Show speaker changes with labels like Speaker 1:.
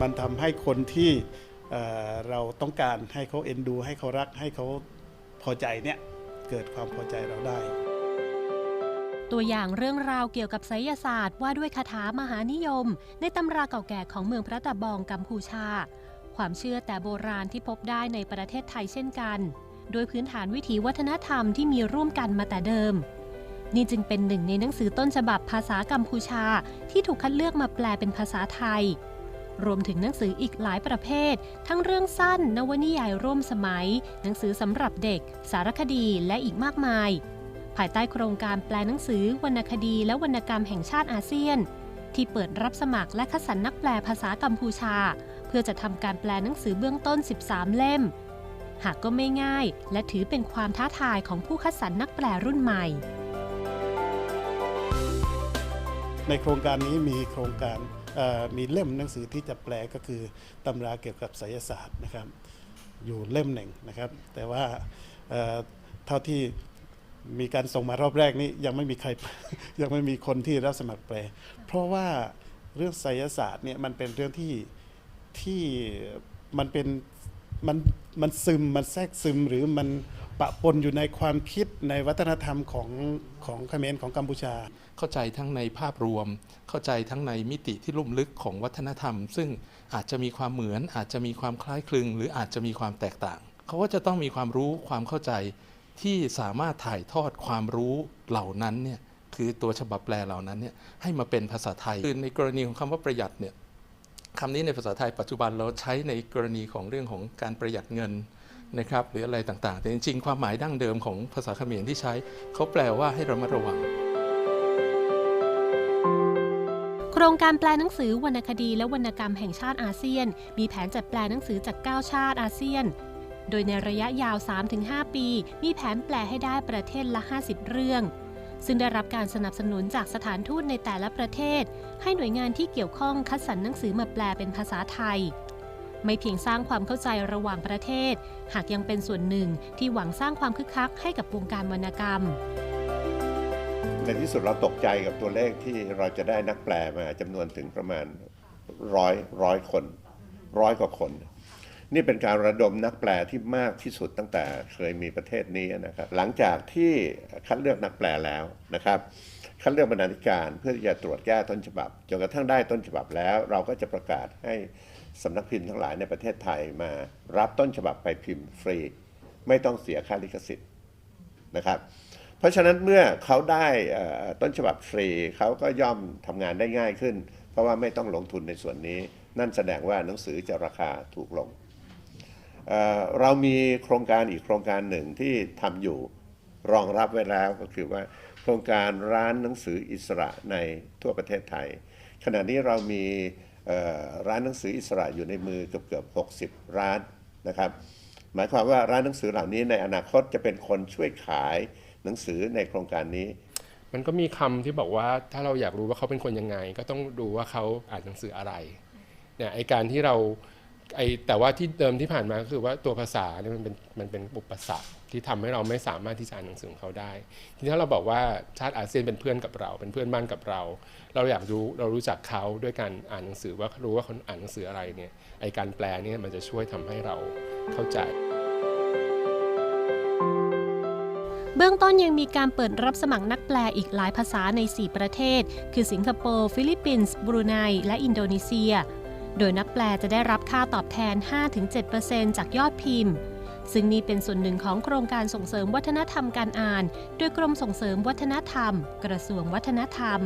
Speaker 1: มันทำให้คนที่เอ่อเราต้องการให้เขาเอ็นดู ให้เขารักให้เขาพอใจเนี่ยเกิดความพอใจเราได้
Speaker 2: ตัวอย่างเรื่องราวเกี่ยวกับไสยศาสตร์ว่าด้วยคาถามหานิยม ในตำราเก่าแก่ของเมืองพระตะบองกัมพูชา ความเชื่อแต่โบราณที่พบได้ในประเทศไทยเช่นกัน โดยพื้นฐานวิถีวัฒนธรรมที่มีร่วมกันมาแต่เดิม นี่จึงเป็นหนึ่งในหนังสือต้นฉบับภาษากัมพูชาที่ถูกคัดเลือกมาแปลเป็นภาษาไทย รวมถึงหนังสืออีกหลายประเภท ทั้งเรื่องสั้น นวนิยายร่วมสมัย หนังสือสำหรับเด็ก สารคดีและอีกมากมาย ภายใต้โครงการแปลหนังสือ วรรณคดีและวรรณกรรมแห่งชาติอาเซียน ที่เปิดรับสมัครและคัดสรรนักแปลภาษากัมพูชา เพื่อจะทำการแปลหนังสือเบื้องต้น 13 เล่ม หากก็ไม่ง่าย และถือเป็นความท้าทายของผู้คัดสรรนักแปลรุ่นใหม่
Speaker 1: ในโครงการนี้มีโครงการ มีเล่มหนังสือที่จะแปลก็คือตำราเกี่ยวกับไสยศาสตร์นะครับ อยู่เล่มหนึ่งนะครับ แต่ว่าเท่าที่มีการส่งมารอบแรกนี้ยังไม่มีใครยังไม่มีคนที่รับสมัครแปล เพราะว่าเรื่องไสยศาสตร์เนี่ยมันเป็นเรื่องที่ที่มันเป็นมันมันซึมมันแทรกซึมหรือมัน ปะปนอยู่ในความคิดในวัฒนธรรมของของเขมรของกัมพูชา
Speaker 3: เข้าใจทั้งในภาพรวม เข้าใจทั้งในมิติที่ลุ่มลึกของวัฒนธรรม ซึ่งอาจจะมีความเหมือน อาจจะมีความคล้ายคลึง หรืออาจจะมีความแตกต่าง เขาก็จะต้องมีความรู้ความเข้าใจที่สามารถถ่ายทอดความรู้เหล่านั้นเนี่ยคือตัวฉบับแปลเหล่านั้นเนี่ยให้มาเป็นภาษาไทยคือในกรณีของคำว่าประหยัดเนี่ยคำนี้ในภาษาไทยปัจจุบันเราใช้ในกรณีของเรื่องของการประหยัดเงิน นะครับหรืออะไรต่างๆ แต่จริงๆ ความหมายดั้งเดิมของภาษาเขมรที่ใช้ เขาแปลว่าให้ระมัดระวัง
Speaker 2: โครงการแปลหนังสือวรรณคดีและวรรณกรรมแห่งชาติอาเซียน มีแผนจัดแปลหนังสือจาก 9 ชาติอาเซียน โดยในระยะยาว 3-5 ปี มีแผนแปลให้ได้ประเทศละ 50 เรื่องซึ่งได้รับการสนับสนุนจากสถานทูตในแต่ละประเทศ ให้หน่วยงานที่เกี่ยวข้องคัดสรรหนังสือมาแปลเป็นภาษาไทย ไม่เพียงสร้างความเข้าใจระหว่างประเทศ หากยังเป็นส่วนหนึ่งที่หวังสร้างความคึกคักให้กับวงการวรรณกรรม
Speaker 4: ในที่สุดเราตกใจกับตัวเลขที่เราจะได้นักแปลมาจำนวนถึงประมาณร้อยร้อยคนร้อยกว่าคน นี่เป็นการระดมนักแปลที่มากที่สุดตั้งแต่เคยมีประเทศนี้นะครับ หลังจากที่คัดเลือกนักแปลแล้วนะครับคัดเลือกบรรณาธิการเพื่อที่จะตรวจแก้ต้นฉบับจนกระทั่งได้ต้นฉบับแล้ว เราก็จะประกาศให้ สำนักพิมพ์ทั้งหลายในประเทศไทยมารับต้นฉบับไปพิมพ์ฟรี ไม่ต้องเสียค่าลิขสิทธิ์นะครับ เพราะฉะนั้นเมื่อเขาได้ต้นฉบับฟรีเขาก็ย่อมทำงานได้ง่ายขึ้น เพราะว่าไม่ต้องลงทุนในส่วนนี้ นั่นแสดงว่าหนังสือจะราคาถูกลงเเรามีโครงการอีกโครงการหนึ่งที่ทำอยู่รองรับไว้แล้วก็คือว่าโครงการร้านหนังสืออิสระในทั่วประเทศไทย ขณะนี้เรามี ร้านหนังสืออิสระอยู่ในมือเกือบเกือบ60ร้านนะครับหมายความว่าร้านหนังสือเหล่านี้ในอนาคตจะเป็นคนช่วยขายหนังสือในโครงการนี้
Speaker 5: มันก็มีคำที่บอกว่าถ้าเราอยากรู้ว่าเขาเป็นคนยังไง ก็ต้องดูว่าเขาอ่านหนังสืออะไรเนี่ยไอการที่เรา ไอแต่ว่าที่เดิมที่ผ่านมาก็คือว่าตัวภาษาเนี่ยมันเป็นมันเป็นอุปสรรคที่ทำให้เราไม่สามารถที่จะอ่านหนังสือของเขาได้ ทีนี้ถ้าเราบอกว่าชาติอาเซียนเป็นเพื่อนกับเรา เป็นเพื่อนบ้านกับเรา เราอยากรู้เรารู้จักเขาด้วยการอ่านหนังสือว่ารู้ว่าเขาอ่านหนังสืออะไรเนี่ยไอการแปลเนี่ยมันจะช่วยทำให้เราเข้าใจ
Speaker 2: เบื้องต้นยังมีการเปิดรับสมัครนักแปลอีกหลายภาษาใน 4 ประเทศ คือสิงคโปร์ ฟิลิปปินส์ บรูไน และอินโดนีเซีย โดยนักแปลจะได้รับค่าตอบแทน 5-7%จากยอดพิมพ์ ซึ่งนี่เป็นส่วนหนึ่งของโครงการส่งเสริมวัฒนธรรมการอ่าน โดยกรมส่งเสริมวัฒนธรรม กระทรวงวัฒนธรรม